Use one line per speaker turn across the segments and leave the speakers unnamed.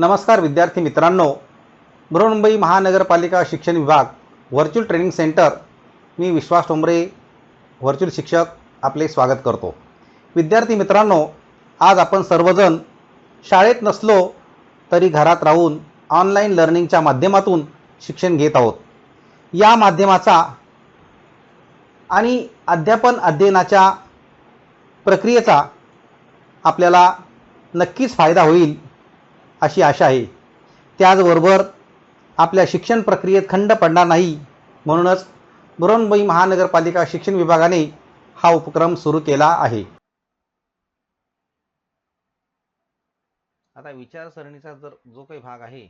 नमस्कार विद्यार्थी मित्रांनो. बृहन्मुंबई महानगरपालिका शिक्षण विभाग व्हर्च्युअल ट्रेनिंग सेंटर मी विश्वास टोंबरे व्हर्च्युअल शिक्षक आपले स्वागत करतो. विद्यार्थी मित्रांनो आज आपण सर्वजण शाळेत नसलो तरी घरात राहून ऑनलाईन लर्निंगच्या माध्यमातून शिक्षण घेत आहोत. या माध्यमाचा आणि अध्यापन अध्ययनाच्या प्रक्रियेचा आपल्याला नक्कीच फायदा होईल. अशी आशा आहे. त्याचबरोबर आपल्या शिक्षण प्रक्रियेत खंड पडणार नाही. म्हणूनच बृहन्मुंबई महानगरपालिका शिक्षण विभागाने हा उपक्रम सुरू केला आहे.
आता विचारसरणीचा जर जो काही भाग आहे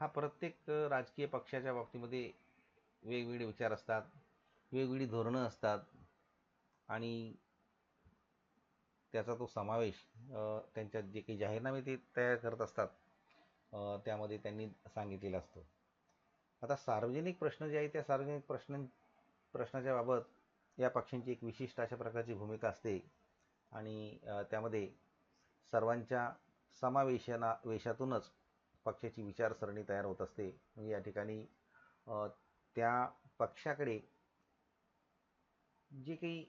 हा प्रत्येक राजकीय पक्षाच्या बाबतीमध्ये वेगवेगळे विचार असतात वेगवेगळी धोरणं असतात आणि त्याचा तो समावेश त्यांच्या जे काही जाहीरनामे ते तयार करत असतात त्यामध्ये त्यांनी सांगितलेला असतो. आता सार्वजनिक प्रश्न जे आहे त्या सार्वजनिक प्रश्न प्रश्नाच्या बाबत या पक्षांची एक विशिष्ट अशा प्रकारची भूमिका असते आणि त्यामध्ये सर्वांच्या समावेशना वेशातूनच पक्षाची विचारसरणी तयार होत असते. म्हणजे या ठिकाणी त्या पक्षाकडे जे काही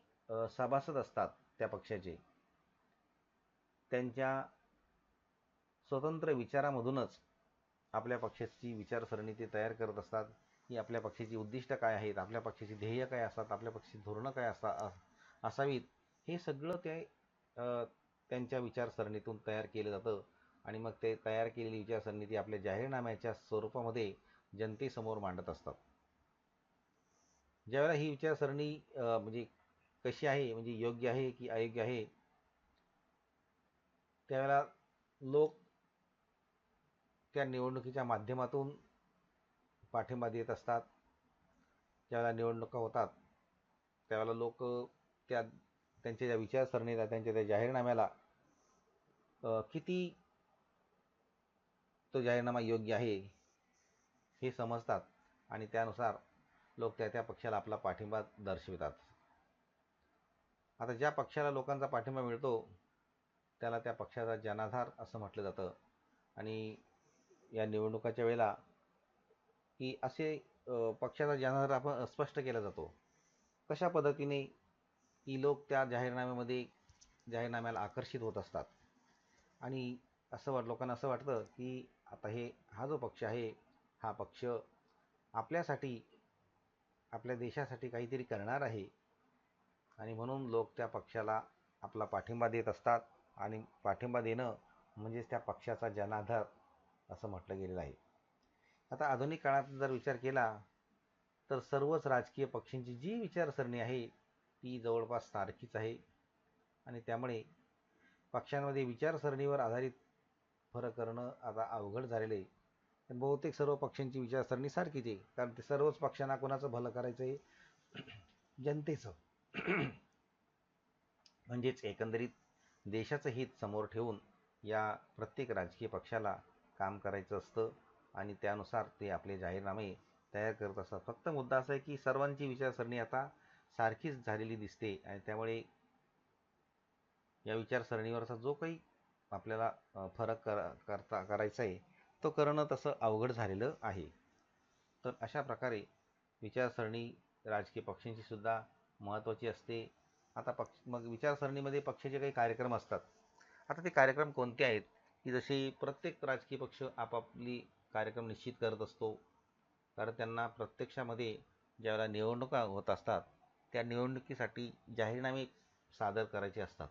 सभासद असतात त्या पक्षाचे त्यांच्या स्वतंत्र विचारामधूनच आपल्या पक्षाची विचारसरणी ते तयार करत असतात. की आपल्या पक्षाची उद्दिष्ट काय आहेत? आपल्या पक्षाची ध्येय काय असतात? आपल्या पक्षाची धोरणं काय असा असावीत? हे सगळं ते त्यांच्या विचारसरणीतून तयार केलं जातं. आणि मग ते तयार केलेली विचारसरणी ती आपल्या जाहीरनाम्याच्या स्वरूपामध्ये जनतेसमोर मांडत असतात. ज्यावेळेला ही विचारसरणी म्हणजे कशी आहे? म्हणजे योग्य आहे की अयोग्य आहे? त्यावेळेला लोक त्या निवडणुकीच्या माध्यमातून पाठिंबा देत असतात. ज्यावेळेला निवडणुका होतात त्यावेळेला लोक त्या त्यांच्या ज्या विचारसरणीला त्यांच्या त्या जाहीरनाम्याला किती तो जाहीरनामा योग्य आहे हे समजतात आणि त्यानुसार लोक त्या त्या पक्षाला आपला पाठिंबा दर्शवितात. आता ज्या पक्षाला लोकांचा पाठिंबा मिळतो त्याला त्या पक्षाचा जनाधार असं म्हटलं जातं. आणि या निवडणुकाच्या वेळेला की असे पक्षाचा जनाधार आपण स्पष्ट केला जातो. कशा पद्धतीने की लोक त्या जाहीरनाम्यामध्ये जाहीरनाम्याला आकर्षित होत असतात? आणि असं वाट लोकांना असं वाटतं की आता हे हा जो पक्ष आहे हा पक्ष आपल्यासाठी आपल्या देशासाठी काहीतरी करणार आहे. आणि म्हणून लोक त्या पक्षाला आपला पाठिंबा देत असतात. आणि पाठिंबा देणं म्हणजेच त्या पक्षाचा जनाधार असं म्हटलं गेलेलं आहे. आता आधुनिक काळात जर विचार केला तर सर्वच राजकीय पक्षांची जी विचारसरणी आहे ती जवळपास सारखीच आहे. आणि त्यामुळे पक्षांमध्ये विचारसरणीवर आधारित फरक करणं आता अवघड झालेलं आहे. बहुतेक सर्व पक्षांची विचारसरणी सारखीच आहे. कारण ते सर्वच पक्षांना कोणाचं भलं करायचं आहे जनतेचं. म्हणजेच एकंदरीत देशाचं हित समोर ठेवून या प्रत्येक राजकीय पक्षाला काम करायचं असतं आणि त्यानुसार ते आपले जाहीरनामे तयार करत असतात. फक्त मुद्दा असा आहे की सर्वांची विचारसरणी आता सारखीच झालेली दिसते आणि त्यामुळे या विचारसरणीवरचा जो काही आपल्याला फरक कर करता करायचा आहे तो करणं तसं अवघड झालेलं आहे. तर अशा प्रकारे विचारसरणी राजकीय पक्षांची सुद्धा महत्त्वाची असते. आता पक्ष मग विचारसरणीमध्ये पक्षाचे काही कार्यक्रम असतात. आता ते कार्यक्रम कोणते आहेत? की जसे प्रत्येक राजकीय पक्ष आपापली कार्यक्रम निश्चित करत असतो कारण त्यांना प्रत्यक्षामध्ये ज्यावेळेला निवडणुका होत असतात त्या निवडणुकीसाठी जाहीरनामे सादर करायचे असतात.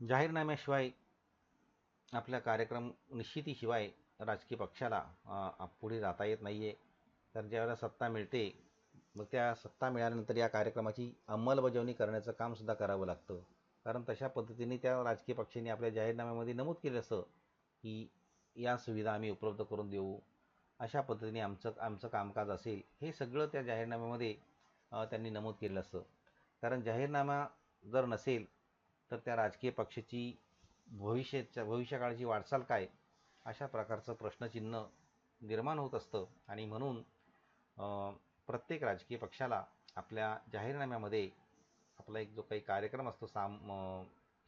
जाहीरनाम्याशिवाय आपल्या कार्यक्रम निश्चितीशिवाय राजकीय पक्षाला पुढे जाता येत नाही आहे तर ज्यावेळेला सत्ता मिळते मग त्या सत्ता मिळाल्यानंतर या कार्यक्रमाची अंमलबजावणी करण्याचं कामसुद्धा करावं लागतं. कारण तशा पद्धतीने त्या राजकीय पक्षांनी आपल्या जाहीरनाम्यामध्ये नमूद केलं असं की या सुविधा आम्ही उपलब्ध करून देऊ. अशा पद्धतीने आमचं आमचं कामकाज असेल हे सगळं त्या जाहीरनाम्यामध्ये त्यांनी नमूद केलेलं असतं. कारण जाहीरनामा जर नसेल तर त्या राजकीय पक्षाची भविष्याच्या भविष्यकाळाची वाटचाल काय? अशा प्रकारचं प्रश्नचिन्ह निर्माण होत असतं. आणि म्हणून प्रत्येक राजकीय पक्षाला आपल्या जाहीरनाम्यामध्ये आपला एक जो काही कार्यक्रम असतो साम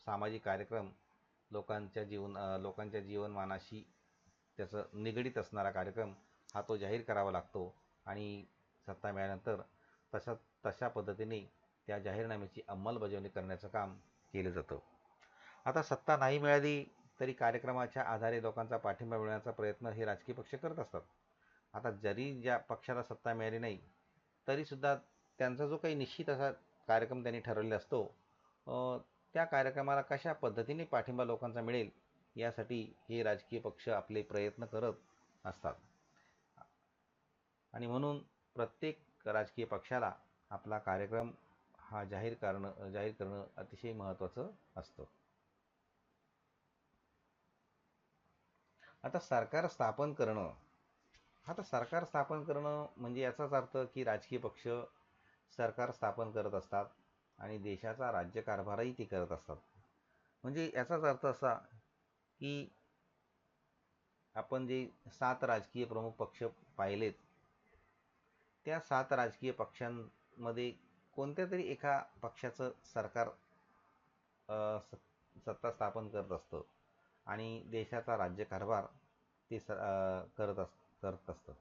सामाजिक कार्यक्रम लोकांच्या जीवन लोकांच्या जीवनमानाशी त्याचं निगडीत असणारा कार्यक्रम हा तो जाहीर करावा लागतो. आणि सत्ता मिळाल्यानंतर तशा तशा पद्धतीने त्या जाहीरनाम्याची अंमलबजावणी करण्याचं काम केलं जातं. आता सत्ता नाही मिळाली तरी कार्यक्रमाच्या आधारे लोकांचा पाठिंबा मिळवण्याचा प्रयत्न हे राजकीय पक्ष करत असतात. आता जरी ज्या पक्षाला सत्ता मिळाली नाही तरीसुद्धा त्यांचा जो काही निश्चित असा कार्यक्रम त्यांनी ठरवलेला असतो त्या कार्यक्रमाला कशा पद्धतीने पाठिंबा लोकांचा मिळेल यासाठी हे राजकीय पक्ष आपले प्रयत्न करत असतात. आणि म्हणून प्रत्येक राजकीय पक्षाला आपला कार्यक्रम हा जाहीर करणं जाहीर करणं अतिशय महत्त्वाचं असतं. आता सरकार स्थापन करणं आता सरकार स्थापन करणं म्हणजे याचाच अर्थ की राजकीय पक्ष सरकार स्थापन करत असतात आणि देशाचा राज्यकारभारही ते करत असतात. म्हणजे याचाच अर्थ असा की आपण जे सात राजकीय प्रमुख पक्ष पाहिलेत त्या सात राजकीय पक्षांमध्ये कोणत्या तरी एका पक्षाचं सरकार सत्ता स्थापन करत असतं आणि देशाचा राज्यकारभार ते स करत असतं. करत असतं.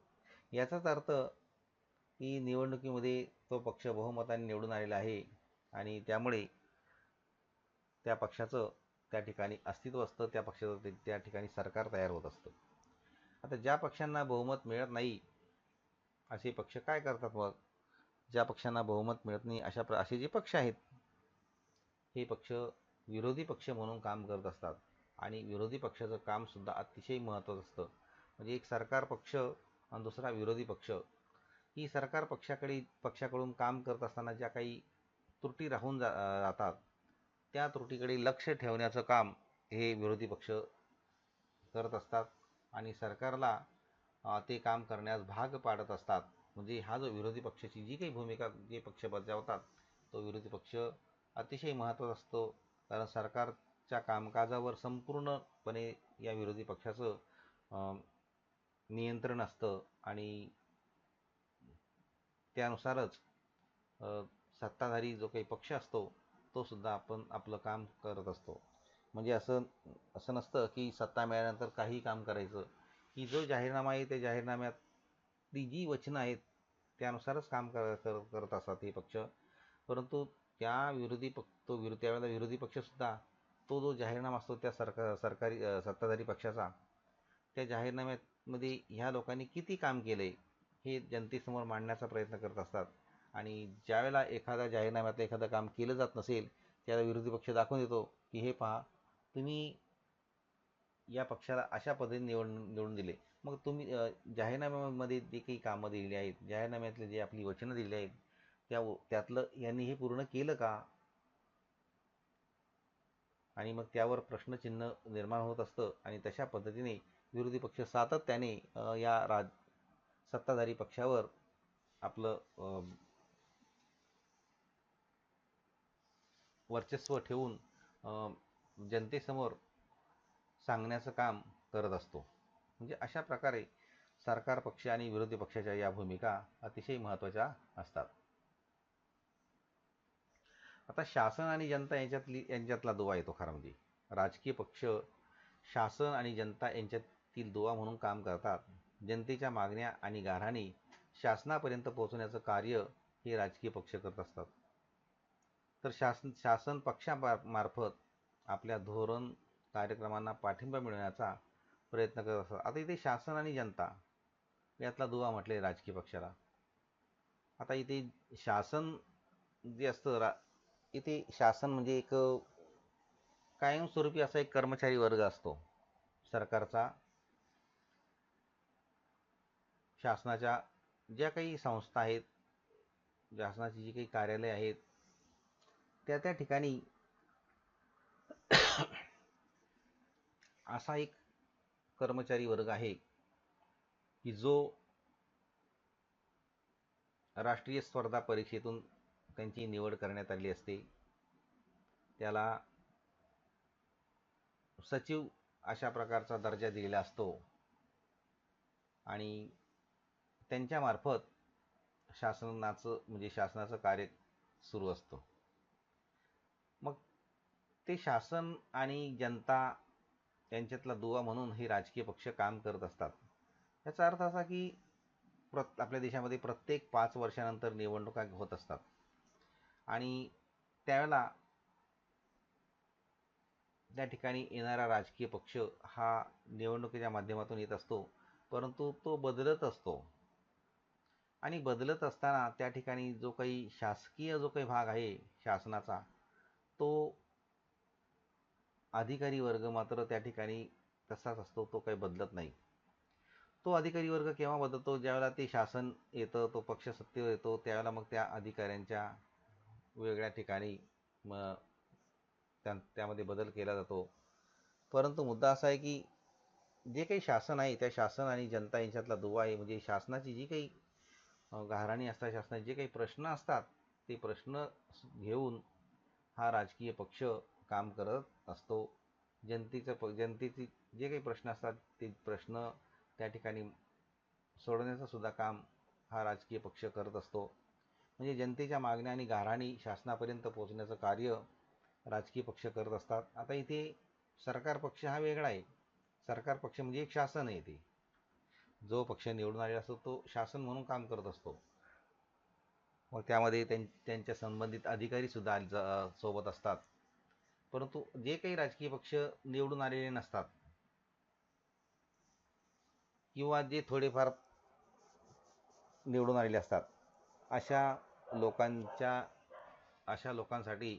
याचाच अर्थ की निवडणुकीमध्ये तो पक्ष बहुमताने निवडून आलेला आहे आणि त्यामुळे त्या पक्षाचं त्या ठिकाणी अस्तित्व असतं त्या पक्षाचं ते त्या ठिकाणी सरकार तयार होत असतं. आता ज्या पक्षांना बहुमत मिळत नाही असे पक्ष काय करतात मग? ज्या पक्षांना बहुमत मिळत नाही अशा प्र असे जे पक्ष आहेत हे पक्ष विरोधी पक्ष म्हणून काम करत असतात आणि विरोधी पक्षाचं कामसुद्धा अतिशय महत्त्वाचं असतं. म्हणजे एक सरकार पक्ष आणि दुसरा विरोधी पक्ष. ही सरकार पक्षाकडे पक्षाकडून काम करत असताना ज्या काही त्रुटी राहून जा जातात त्या त्रुटीकडे लक्ष ठेवण्याचं काम हे विरोधी पक्ष करत असतात आणि सरकारला ते काम करण्यास भाग पाडत असतात. म्हणजे हा जो विरोधी पक्षाची जी काही भूमिका जे पक्ष बजावतात तो विरोधी पक्ष अतिशय महत्त्वाचा असतो. कारण सरकारच्या कामकाजावर संपूर्णपणे या विरोधी पक्षाचं नियंत्रण असतं आणि त्यानुसारच सत्ताधारी जो काही पक्ष असतो तो सुद्धा आपण आपलं काम करत असतो. म्हणजे असं असं नसतं की सत्ता मिळाल्यानंतर काही काम करायचं. की जो जाहीरनामा आहे त्या जाहीरनाम्यातली जी वचनं आहेत त्यानुसारच काम कर कर करत असतात हे पक्ष. परंतु त्या विरोधी पक्ष तो विरो त्यावेळेला विरोधी पक्षसुद्धा तो जो जाहीरनामा असतो त्या सरकार सरकारी सत्ताधारी पक्षाचा त्या मध्ये ह्या लोकांनी किती काम केलं आहे हे जनतेसमोर मांडण्याचा प्रयत्न करत असतात. आणि ज्यावेळेला एखाद्या जाहीरनाम्यातलं एखादं काम केलं जात नसेल त्याला विरोधी पक्ष दाखवून देतो की हे पहा तुम्ही या पक्षाला अशा पद्धतीने निवड निवडून दिले. मग तुम्ही जाहीरनाम्यामध्ये जे काही कामं दिलेली आहेत जाहीरनाम्यातले जे आपली वचनं दिलेली आहेत त्या त्यातलं यांनी हे पूर्ण केलं का? आणि मग त्यावर प्रश्नचिन्ह निर्माण होत असतं आणि तशा पद्धतीने विरोधी पक्ष सातत्याने या राज सत्ताधारी पक्षावर आपलं वर्चस्व ठेवून जनतेसमोर सांगण्याचं काम करत असतो. म्हणजे अशा प्रकारे सरकार पक्ष आणि विरोधी पक्षाच्या या भूमिका अतिशय महत्त्वाच्या असतात. आता शासन आणि जनता यांच्यातली यांच्यातला दुवा येतो खरा म्हणजे. राजकीय पक्ष शासन आणि जनता यांच्यात ती दुवा म्हणून काम करतात. जनतेच्या मागण्या आणि गाऱ्हाणी शासनापर्यंत पोहोचवण्याचं कार्य हे राजकीय पक्ष करत असतात. तर शासन शासन पक्षामार्फत आपल्या धोरण कार्यक्रमांना पाठिंबा मिळवण्याचा प्रयत्न करत असतात. आता इथे शासन आणि जनता यातला दुवा म्हटले राजकीय पक्षाला. आता इथे शासन जे असतं रा इथे शासन म्हणजे एक कायमस्वरूपी असा एक कर्मचारी वर्ग असतो. सरकारचा शासनाच्या ज्या काही संस्था आहेत शासनाची जी काही कार्यालय आहेत त्या त्या ठिकाणी असा एक कर्मचारी वर्ग आहे की जो राष्ट्रीय स्पर्धा परीक्षेतून त्यांची निवड करण्यात आली असते. त्याला सचिव अशा प्रकारचा दर्जा दिलेला असतो. आणि त्यांच्यामार्फत शासनाचं म्हणजे शासनाचं कार्य सुरू असतं. मग ते शासन आणि जनता यांच्यातला दुवा म्हणून हे राजकीय पक्ष काम करत असतात. याचा अर्थ असा की प्रत आपल्या देशामध्ये प्रत्येक पाच वर्षानंतर निवडणुका होत असतात. आणि त्यावेळेला त्या ठिकाणी येणारा राजकीय पक्ष हा निवडणुकीच्या माध्यमातून येत असतो परंतु तो बदलत असतो. आणि बदलत असताना त्या ठिकाणी जो काही शासकीय जो काही भाग आहे शासनाचा तो अधिकारी वर्ग मात्र त्या ठिकाणी तसाच असतो तो काही बदलत नाही. तो अधिकारी वर्ग केव्हा बदलतो? ज्यावेळेला ते शासन येतं तो पक्ष सत्तेवर येतो त्यावेळेला मग त्या अधिकाऱ्यांच्या वेगळ्या ठिकाणी मग त्या त्यामध्ये बदल केला जातो. परंतु मुद्दा असा आहे की जे काही शासन आहे त्या शासन आणि जनता यांच्यातला दुवा आहे म्हणजे शासनाची जी काही गाऱ्हाणी असतात शासनाचे जे काही प्रश्न असतात ते प्रश्न घेऊन हा राजकीय पक्ष काम करत असतो. जनतेचं प जनतेचे जे काही प्रश्न असतात ते प्रश्न त्या ठिकाणी सोडवण्याचं सुद्धा काम हा राजकीय पक्ष करत असतो. म्हणजे जनतेच्या मागण्या आणि गाऱ्हाणी शासनापर्यंत पोहोचण्याचं कार्य राजकीय पक्ष करत असतात. आता इथे सरकार पक्ष हा वेगळा आहे. सरकार पक्ष म्हणजे एक शासन आहे ते. जो पक्ष निवडून आलेला असतो तो शासन म्हणून काम करत असतो. मग त्यामध्ये त्यां त्यांच्या संबंधित अधिकारीसुद्धा सुद्धा सोबत असतात. परंतु जे काही राजकीय पक्ष निवडून आलेले नसतात किंवा जे थोडेफार निवडून आलेले असतात अशा लोकांच्या अशा लोकांसाठी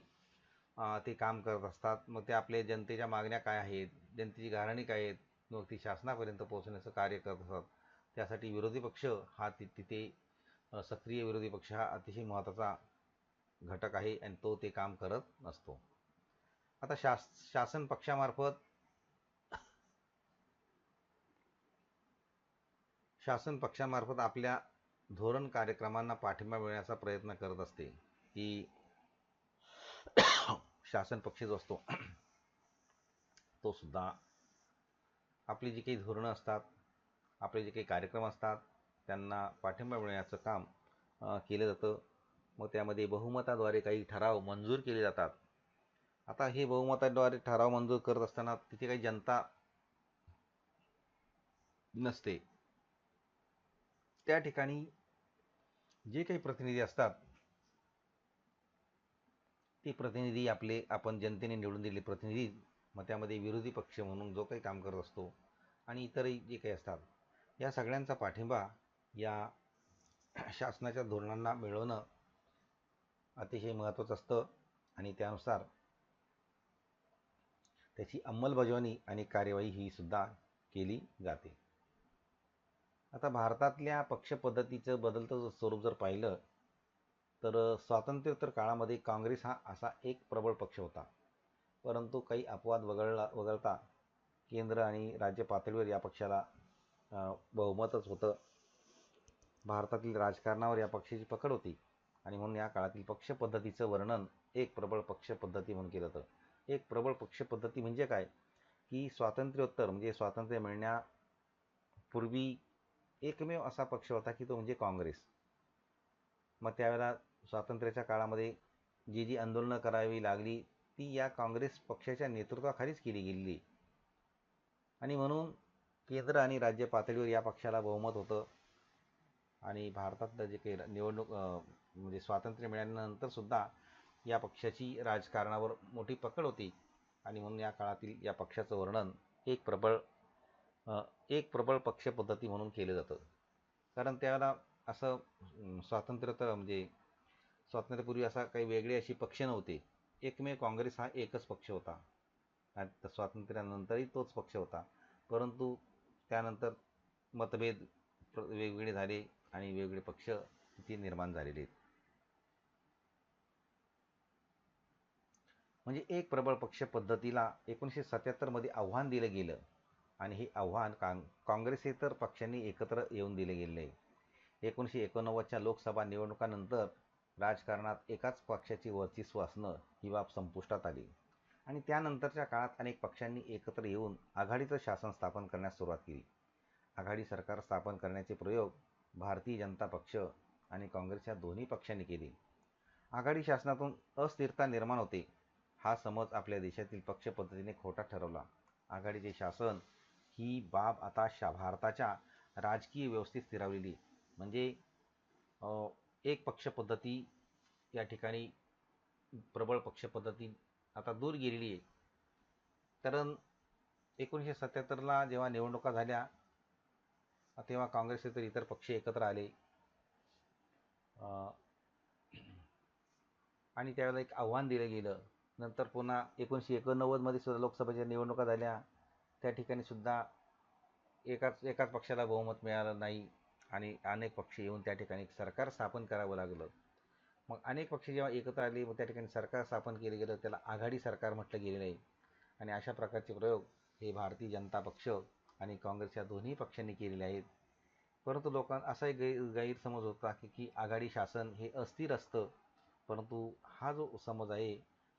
ते काम करत असतात. मग ते आपले जनतेच्या मागण्या काय आहेत जनतेची घाराणी काय आहेत मग ती शासनापर्यंत पोहोचण्याचं कार्य करत असतात. त्यासाठी विरोधी पक्ष हा ति तिथे सक्रिय विरोधी पक्ष हा अतिशय महत्त्वाचा घटक आहे आणि तो ते काम करत नसतो. आता शास शासन पक्षामार्फत शासन पक्षामार्फत आपल्या धोरण कार्यक्रमांना पाठिंबा मिळण्याचा प्रयत्न करत असते. की शासन पक्ष जो असतो तो सुद्धा आपली जी काही धोरणं असतात आपले जे काही कार्यक्रम असतात त्यांना पाठिंबा मिळण्याचं काम केलं जातं. मग त्यामध्ये बहुमताद्वारे काही ठराव मंजूर केले जातात. आता हे बहुमताद्वारे ठराव मंजूर करत असताना तिथे काही जनता नसते. त्या ठिकाणी जे काही प्रतिनिधी असतात ते प्रतिनिधी आपले आपण जनतेने निवडून दिलेले प्रतिनिधी मग त्यामध्ये विरोधी पक्ष म्हणून जो काही काम करत असतो आणि इतरही जे काही असतात या सगळ्यांचा पाठिंबा या शासनाच्या धोरणांना मिळवणं अतिशय महत्त्वाचं असतं. आणि त्यानुसार त्याची अंमलबजावणी आणि कार्यवाही ही सुद्धा केली जाते. आता भारतातल्या पक्षपद्धतीचं बदलतं स्वरूप जर पाहिलं तर स्वातंत्र्योत्तर काळामध्ये काँग्रेस हा असा एक प्रबळ पक्ष होता. परंतु काही अपवाद वगळला वगळता केंद्र आणि राज्य पातळीवर या पक्षाला बहुमतच होतं. भारतातील राजकारणावर या पक्षाची पकड होती आणि म्हणून या काळातील पक्षपद्धतीचं वर्णन एक प्रबळ पक्षपद्धती म्हणून केलं होतं. एक प्रबळ पक्षपद्धती म्हणजे काय? की स्वातंत्र्योत्तर म्हणजे स्वातंत्र्य मिळण्यापूर्वी एकमेव असा पक्ष होता की तो म्हणजे काँग्रेस. मग त्यावेळेला स्वातंत्र्याच्या काळामध्ये जी जी आंदोलनं करावी लागली ती या काँग्रेस पक्षाच्या नेतृत्वाखालीच केली गेलेली. आणि म्हणून केंद्र आणि राज्य पातळीवर या पक्षाला बहुमत होतं. आणि भारतातलं जे काही निवडणूक म्हणजे स्वातंत्र्य मिळाल्यानंतर सुद्धा या पक्षाची राजकारणावर मोठी पकड होती. आणि म्हणून या काळातील या पक्षाचं वर्णन एक प्रबळ एक प्रबळ पक्षपद्धती म्हणून केलं जातं. कारण त्याला असं स्वातंत्र्य तर म्हणजे स्वातंत्र्यपूर्वी असा काही वेगळे अशी पक्ष नव्हते. एकमेव काँग्रेस हा एकच पक्ष होता. आणि स्वातंत्र्यानंतरही तोच पक्ष होता. परंतु त्यानंतर मतभेद वेगवेगळे झाले आणि वेगवेगळे पक्ष तिथे निर्माण झालेले. आहेत म्हणजे एक प्रबळ पक्ष पद्धतीला एकोणीसशे सत्याहत्तरमध्ये आव्हान दिलं गेलं. आणि हे आव्हान काँ काँग्रेसेतर पक्षांनी एकत्र येऊन दिले गेले. आहे एकोणीसशे एकोणनव्वदच्या लोकसभा निवडणुकानंतर राजकारणात एकाच पक्षाची वर्चस्व असणं ही बाब संपुष्टात आली. आणि त्यानंतरच्या काळात अनेक पक्षांनी एकत्र येऊन आघाडीचं शासन स्थापन करण्यास सुरुवात केली. आघाडी सरकार स्थापन करण्याचे प्रयोग भारतीय जनता पक्ष आणि काँग्रेसच्या दोन्ही पक्षांनी केले. आघाडी शासनातून अस्थिरता निर्माण होते हा समज आपल्या देशातील पक्ष पद्धतीने खोटा ठरवला. आघाडीचे शासन ही बाब आता शा भारताच्या राजकीय व्यवस्थेत स्थिरावलेली म्हणजे एक पक्ष पद्धती या ठिकाणी प्रबळ पक्ष पद्धती आता दूर गेलेली आहे. कारण एकोणीसशे सत्याहत्तरला जेव्हा निवडणुका झाल्या तेव्हा काँग्रेस इतर इतर पक्ष एकत्र आले. आणि त्यावेळेला एक आव्हान दिलं गेलं. नंतर पुन्हा एकोणीसशे एकोणनव्वदमध्ये सुद्धा लोकसभेच्या निवडणुका झाल्या. त्या ठिकाणी सुद्धा एकाच एकाच पक्षाला बहुमत मिळालं नाही. आणि अनेक पक्ष येऊन त्या ठिकाणी सरकार स्थापन करावं लागलं. मग अनेक पक्ष जेव्हा एकत्र आले मग त्या ठिकाणी सरकार स्थापन केलं गेलं त्याला आघाडी सरकार म्हटलं गेलेलं आहे आणि अशा प्रकारचे प्रयोग हे भारतीय जनता पक्ष आणि काँग्रेस या दोन्ही पक्षांनी केलेले आहेत. परंतु लोकांना असा एक गैरसमज होता की की आघाडी शासन हे अस्थिर असतं. परंतु हा जो समज आहे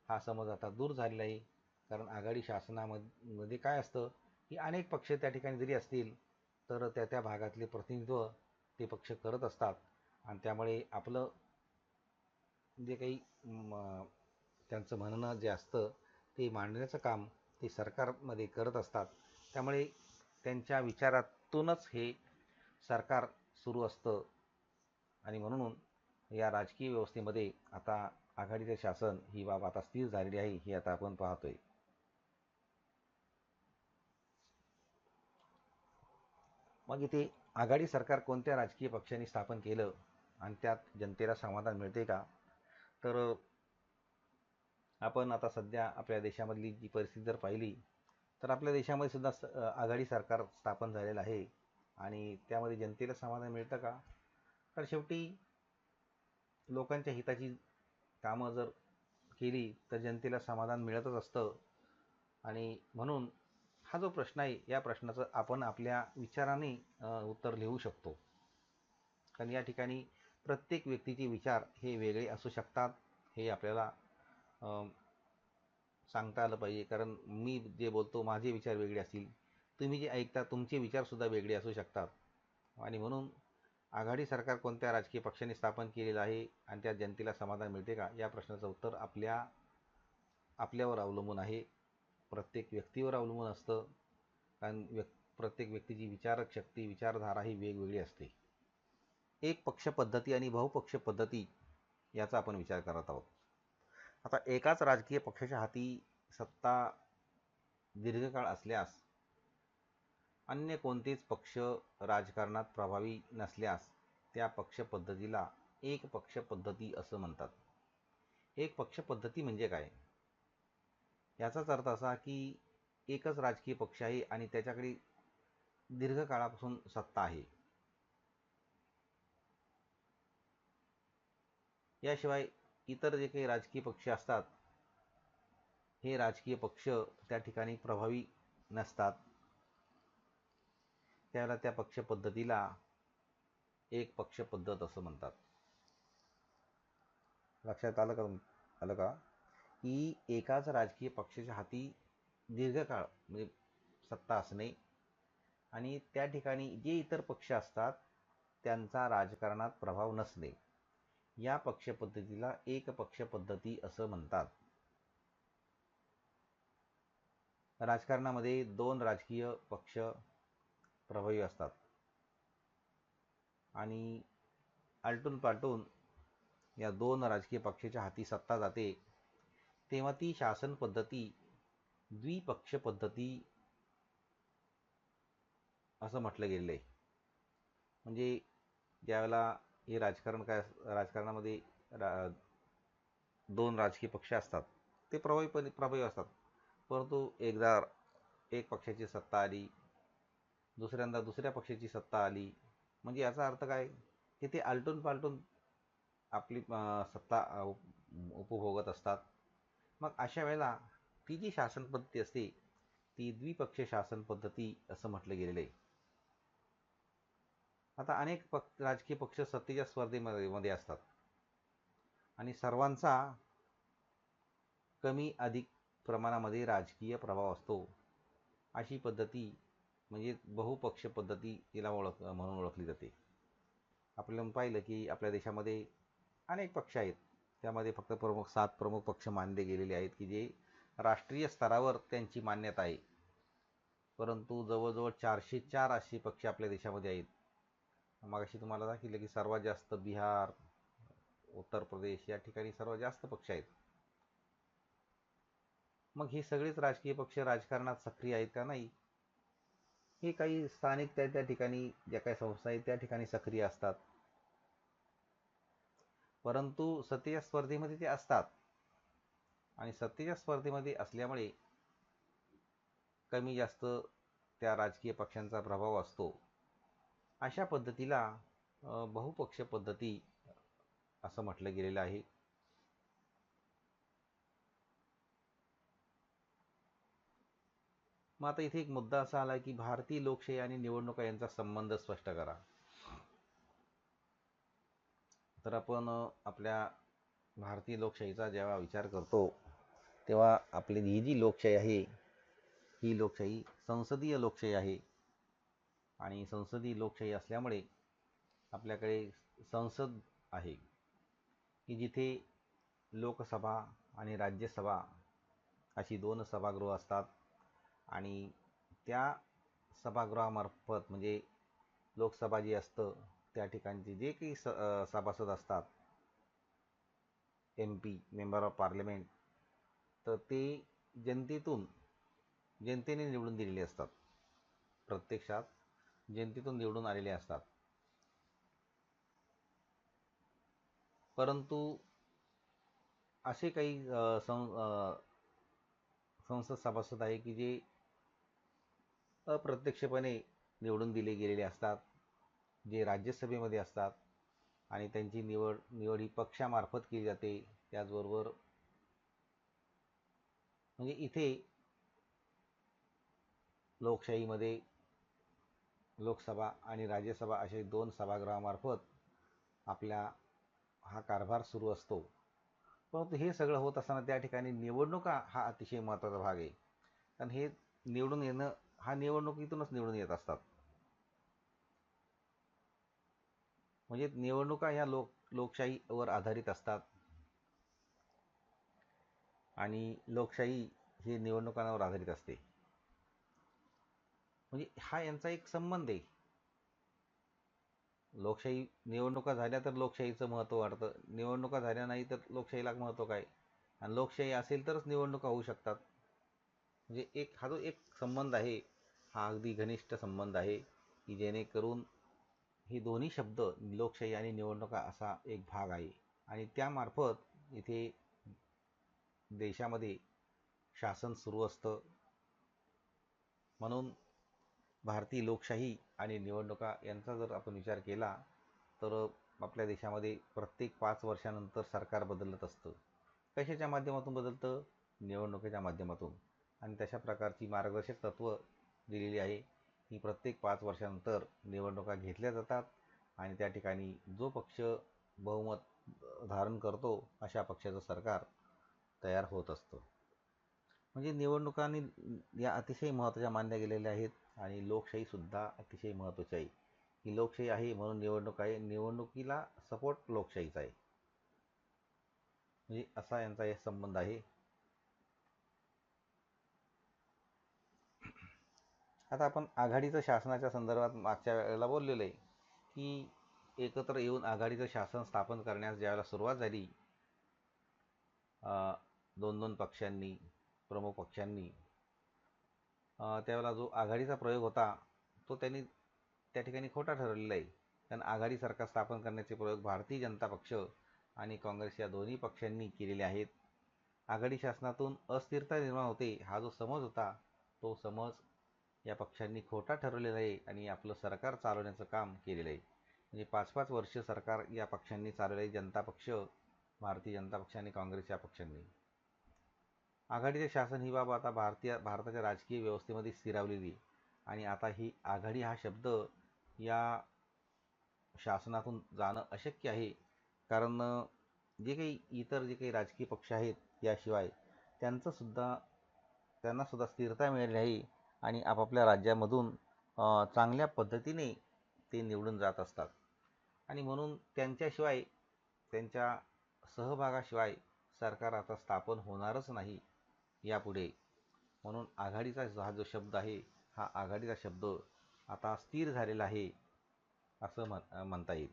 हा समज आता दूर झालेला आहे. कारण आघाडी शासनामध्ये काय असतं की अनेक पक्ष त्या ठिकाणी जरी असतील तर त्या त्या भागातले प्रतिनिधित्व ते पक्ष करत असतात. आणि त्यामुळे आपलं जे काही म, त्यांचं म्हणणं जे असतं ते मांडण्याचं काम ते सरकारमध्ये करत असतात. त्यामुळे त्यांच्या विचारातूनच हे सरकार सुरू असतं. आणि म्हणून या राजकीय व्यवस्थेमध्ये आता आघाडीचे शासन ही बाब आता स्थिर झालेली आहे हे आता आपण पाहतोय. मग इथे आघाडी सरकार कोणत्या राजकीय पक्षांनी स्थापन केलं? आणि त्यात जनतेला समाधान मिळते का? तर आपण आता सध्या आपल्या देशामधली जी परिस्थिती जर पाहिली तर आपल्या देशामध्ये सुद्धा स आघाडी सरकार स्थापन झालेलं आहे. आणि त्यामध्ये जनतेला समाधान मिळतं का? तर शेवटी लोकांच्या हिताची कामं जर केली तर जनतेला समाधान मिळतच असतं. आणि म्हणून हा जो प्रश्न आहे या प्रश्नाचं आपण आपल्या विचाराने उत्तर लिहू शकतो. कारण या ठिकाणी प्रत्येक व्यक्तीचे विचार हे वेगळे असू शकतात हे आपल्याला सांगता आलं पाहिजे. कारण मी जे बोलतो माझे विचार वेगळे असतील. तुम्ही जे ऐकता तुमचे विचारसुद्धा वेगळे असू शकतात. आणि म्हणून आघाडी सरकार कोणत्या राजकीय पक्षाने स्थापन केलेलं आहे आणि त्या जनतेला समाधान मिळते का या प्रश्नाचं उत्तर आपल्या आपल्यावर अवलंबून आहे. प्रत्येक व्यक्तीवर अवलंबून असतं. कारण व्यक् प्रत्येक व्यक्तीची विचारक शक्ती विचारधारा ही वेगवेगळी असते. एक पक्ष पद्धती आणि बहुपक्ष पद्धती याचा आपण विचार करत आहोत. आता एकाच राजकीय पक्षाच्या हाती सत्ता दीर्घकाळ असल्यास अन्य कोणतेच पक्ष राजकारणात प्रभावी नसल्यास त्या पक्ष पद्धतीला एक पक्ष पद्धती असं म्हणतात. एक पक्ष पद्धती म्हणजे काय? याचाच अर्थ असा की एकच राजकीय पक्ष आहे आणि त्याच्याकडे दीर्घकाळापासून सत्ता आहे. याशिवाय इतर जे काही राजकीय पक्ष असतात हे राजकीय पक्ष त्या ठिकाणी प्रभावी नसतात. त्याला त्या पक्ष पद्धतीला एक पक्ष पद्धत असं म्हणतात. लक्षात आलं का आलं का? की एकाच राजकीय पक्षाच्या हाती दीर्घकाळ म्हणजे सत्ता असणे आणि त्या ठिकाणी जे इतर पक्ष असतात त्यांचा राजकारणात प्रभाव नसणे. या पक्षपद्धतीला एक पक्ष पद्धती असं म्हणतात. राजकारणामध्ये दोन राजकीय पक्ष प्रभावी असतात. आणि आलटून पालटून या दोन राजकीय पक्षाच्या हाती सत्ता जाते तेव्हा ती शासन पद्धती द्विपक्ष पद्धती असं म्हटलं गेलेलं आहे म्हणजे ज्यावेळेला हे राजकारण काय राजकारणामध्ये रा दोन राजकीय पक्ष असतात ते प्रभावीपणे प्रभावी असतात. परंतु एकदा एक पक्षाची सत्ता आली दुसऱ्यांदा दुसऱ्या पक्षाची सत्ता आली म्हणजे याचा अर्थ काय? की ते आलटून पालटून आपली सत्ता उपभोगत असतात. मग अशा वेळेला ती जी शासन पद्धती असते ती द्विपक्ष शासन पद्धती असं म्हटलं गेलेलं आहे. आता अनेक पक्ष राजकीय पक्ष सत्तेच्या स्पर्धेमध्ये मध्ये असतात. आणि सर्वांचा कमी अधिक प्रमाणामध्ये राजकीय प्रभाव असतो अशी पद्धती म्हणजे बहुपक्ष पद्धती तिला ओळख म्हणून ओळखली जाते. आपल्याला पाहिलं की आपल्या देशामध्ये अनेक पक्ष आहेत. त्यामध्ये फक्त प्रमुख सात प्रमुख पक्ष मानले गेलेले आहेत की जे राष्ट्रीय स्तरावर त्यांची मान्यता आहे. परंतु जवळजवळ चारशे चार असे पक्ष आपल्या देशामध्ये आहेत. मगाशी तुम्हाला दाखवलं की सर्वात जास्त बिहार उत्तर प्रदेश या ठिकाणी सर्वात जास्त पक्ष आहेत. मग हे सगळेच राजकीय पक्ष राजकारणात सक्रिय आहेत का नाही? हे काही स्थानिक त्या त्या ठिकाणी ज्या काही संस्था आहेत त्या ठिकाणी सक्रिय असतात. परंतु सत्तेच्या स्पर्धेमध्ये ते असतात. आणि सत्तेच्या स्पर्धेमध्ये असल्यामुळे कमी जास्त त्या राजकीय पक्षांचा प्रभाव असतो. अशा पद्धतीला बहुपक्ष पद्धती असं म्हटलं गेलेलं आहे. मग आता इथे एक मुद्दा असा आला की भारतीय लोकशाही आणि निवडणुका यांचा संबंध स्पष्ट करा. तर आपण आपल्या भारतीय लोकशाहीचा जेव्हा विचार करतो तेव्हा आपली ही जी लोकशाही आहे ही लोकशाही संसदीय लोकशाही आहे. आणि संसदीय लोकशाही असल्यामुळे आपल्याकडे संसद आहे की जिथे लोकसभा आणि राज्यसभा अशी दोन सभागृह असतात. आणि त्या सभागृहामार्फत म्हणजे लोकसभा जी असतं त्या ठिकाणचे जे काही स सभासद असतात M P member of parliament तर ते जनतेतून जनतेने निवडून दिलेले असतात. प्रत्यक्षात जनतेतून निवडून आलेले असतात. परंतु असे काही सं संसद सभासद आहे की जे अप्रत्यक्षपणे निवडून दिले गेलेले असतात. जे राज्यसभेमध्ये असतात आणि त्यांची निवड निवड ही पक्षामार्फत केली जाते त्याचबरोबर म्हणजे इथे लोकशाहीमध्ये लोकसभा आणि राज्यसभा असे दोन सभागृहामार्फत आपल्या हा कारभार सुरू असतो. परंतु हे सगळं होत असताना त्या ठिकाणी निवडणुका हा अतिशय महत्त्वाचा भाग आहे. कारण हे निवडून येणं हा निवडणुकीतूनच निवडून येत असतात. म्हणजे निवडणुका ह्या लोक लोकशाहीवर आधारित असतात. आणि लोकशाही हे निवडणुकांवर आधारित असते. म्हणजे हा यांचा एक संबंध आहे. लोकशाही निवडणुका झाल्या तर लोकशाहीचं महत्त्व वाढतं. निवडणुका झाल्या नाही तर लोकशाहीला महत्त्व काय? आणि लोकशाही असेल तरच निवडणुका होऊ शकतात. म्हणजे एक हा जो एक संबंध आहे हा अगदी घनिष्ठ संबंध आहे की जेणेकरून हे दोन्ही शब्द लोकशाही आणि निवडणुका असा एक भाग आहे. आणि त्यामार्फत इथे देशामध्ये शासन सुरू असतं. म्हणून भारतीय लोकशाही आणि निवडणुका यांचा जर आपण विचार केला तर आपल्या देशामध्ये प्रत्येक पाच वर्षानंतर सरकार बदलत असतं. कशाच्या माध्यमातून बदलतं? निवडणुकीच्या माध्यमातून. आणि तशा प्रकारची मार्गदर्शक तत्त्व दिलेली आहे. की प्रत्येक पाच वर्षानंतर निवडणुका घेतल्या जातात आणि त्या ठिकाणी जो पक्ष बहुमत धारण करतो अशा पक्षाचं सरकार तयार होत असतं. म्हणजे निवडणुकांनी या अतिशय महत्त्वाच्या मानल्या गेलेल्या आहेत आणि लोकशाहीसुद्धा अतिशय महत्त्वाची आहे. ही लोकशाही आहे म्हणून निवडणूक आहे. निवडणुकीला सपोर्ट लोकशाहीचा आहे. म्हणजे असा यांचा एक संबंध आहे. आता आपण आघाडीचं शासनाच्या संदर्भात मागच्या वेळेला बोललेलो आहे की एकत्र येऊन आघाडीचं शासन स्थापन करण्यास ज्यावेळेला सुरुवात झाली दोन दोन पक्षांनी प्रमुख पक्षांनी त्यावेळेला जो आघाडीचा प्रयोग होता तो त्यांनी त्या ठिकाणी खोटा ठरवलेला आहे. कारण आघाडी सरकार स्थापन करण्याचे प्रयोग भारतीय जनता पक्ष आणि काँग्रेस या दोन्ही पक्षांनी केलेले आहेत. आघाडी शासनातून अस्थिरता निर्माण होते हा जो समज होता तो समज या पक्षांनी खोटा ठरवलेला आहे आणि आपलं सरकार चालवण्याचं काम केलेलं आहे. म्हणजे पाच पाच वर्ष सरकार या पक्षांनी चालवलं आहे. जनता पक्ष भारतीय जनता पक्ष आणि काँग्रेस या पक्षांनी. आघाडीचे शासन ही बाब आता भारतीय भारताच्या राजकीय व्यवस्थेमध्ये स्थिरावलेली आणि आता ही आघाडी हा शब्द या शासनातून जाणं अशक्य आहे. कारण जे काही इतर जे काही राजकीय पक्ष आहेत याशिवाय त्यांचंसुद्धा त्यांनासुद्धा स्थिरता मिळाली आहे आणि आपापल्या राज्यामधून चांगल्या पद्धतीने ते निवडून जात असतात. आणि म्हणून त्यांच्याशिवाय त्यांच्या सहभागाशिवाय सरकार आता स्थापन होणारच नाही यापुढे. म्हणून आघाडीचा हा जो शब्द आहे हा आघाडीचा शब्द आता स्थिर झालेला आहे असं म्हण म्हणता येईल.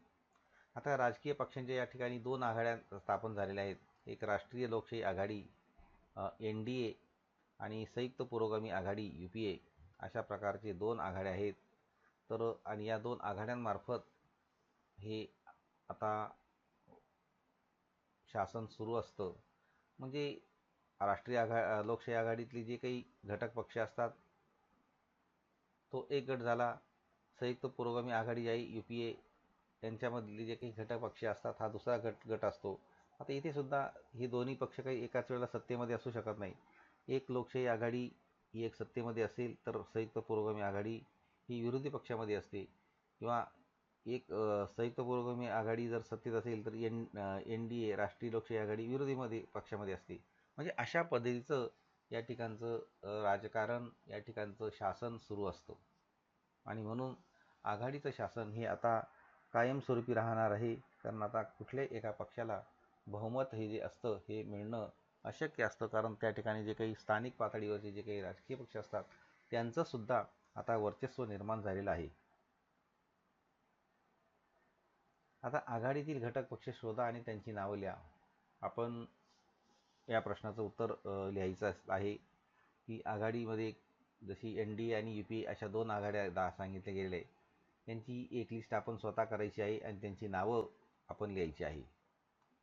आता राजकीय पक्षांच्या या ठिकाणी दोन आघाड्या स्थापन झालेल्या आहेत. एक राष्ट्रीय लोकशाही आघाडी एन डी ए आणि संयुक्त पुरोगामी आघाडी यू पी ए अशा प्रकारचे दोन आघाड्या आहेत. तर आणि या दोन आघाड्यांमार्फत हे आता शासन सुरू असतं. म्हणजे राष्ट्रीय आघा लोकशाही आघाडीतले जे काही घटक पक्ष असतात तो एक गट झाला. संयुक्त पुरोगामी आघाडी आई यू पी ए यांच्यामधले जे काही घटक पक्ष असतात हा दुसरा गट गट असतो. आता इथे सुद्धा हे दोन्ही पक्ष काही एकाच वेळेला सत्तेमध्ये असू शकत नाही. एक लोकशाही आघाडी ही एक सत्तेमध्ये असेल तर संयुक्त पुरोगामी आघाडी ही विरोधी पक्षामध्ये असते. किंवा एक संयुक्त पुरोगामी आघाडी जर सत्तेत असेल तर एन एन डी ए राष्ट्रीय लोकशाही आघाडी विरोधीमध्ये पक्षामध्ये असते. म्हणजे अशा पद्धतीचं या ठिकाणचं राजकारण या ठिकाणचं शासन सुरू असतं. आणि म्हणून आघाडीचं शासन हे आता कायमस्वरूपी राहणार आहे. कारण आता कुठल्याही एका पक्षाला बहुमत हे जे असतं हे मिळणं अशक्य असतं. कारण त्या ठिकाणी जे काही स्थानिक पातळीवरचे जे काही राजकीय पक्ष असतात त्यांचंसुद्धा आता वर्चस्व निर्माण झालेलं आहे. आता आघाडीतील घटक पक्ष शोधा आणि त्यांची नावं लिहा. आपण या प्रश्नाचं उत्तर लिहायचं आहे की आघाडीमध्ये जशी एन डी ए आणि यू पी ए अशा दोन आघाड्या दा सांगितले गेलेले त्यांची एक लिस्ट आपण स्वतः करायची आहे आणि त्यांची नावं आपण लिहायची आहे.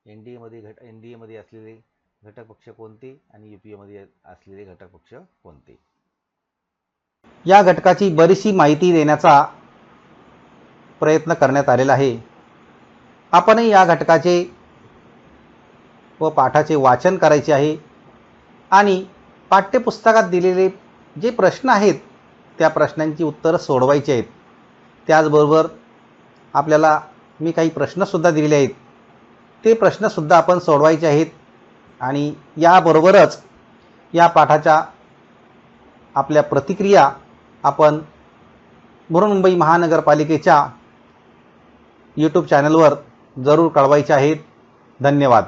एन डी एमध्ये घट एन डी एमध्ये असलेले घटक पक्ष कोणते आणि यू पी असलेले घटक पक्ष कोणते?
या घटकाची बरीचशी माहिती देण्याचा प्रयत्न करण्यात आलेला आहे. आपणही या घटकाचे व पाठाचे वाचन करायचे आहे आणि पाठ्यपुस्तकात दिलेले जे प्रश्न आहेत त्या प्रश्नांची उत्तरं सोडवायची आहेत. त्याचबरोबर आपल्याला मी काही प्रश्नसुद्धा दिलेले आहेत. ते प्रश्नसुद्धा आपण सोडवायचे आहेत. आणि याबरोबरच या पाठाच्या आपल्या प्रतिक्रिया आपण बृहन्मुंबई महानगरपालिकेच्या यूट्यूब चॅनलवर जरूर कळवायच्या आहेत. धन्यवाद.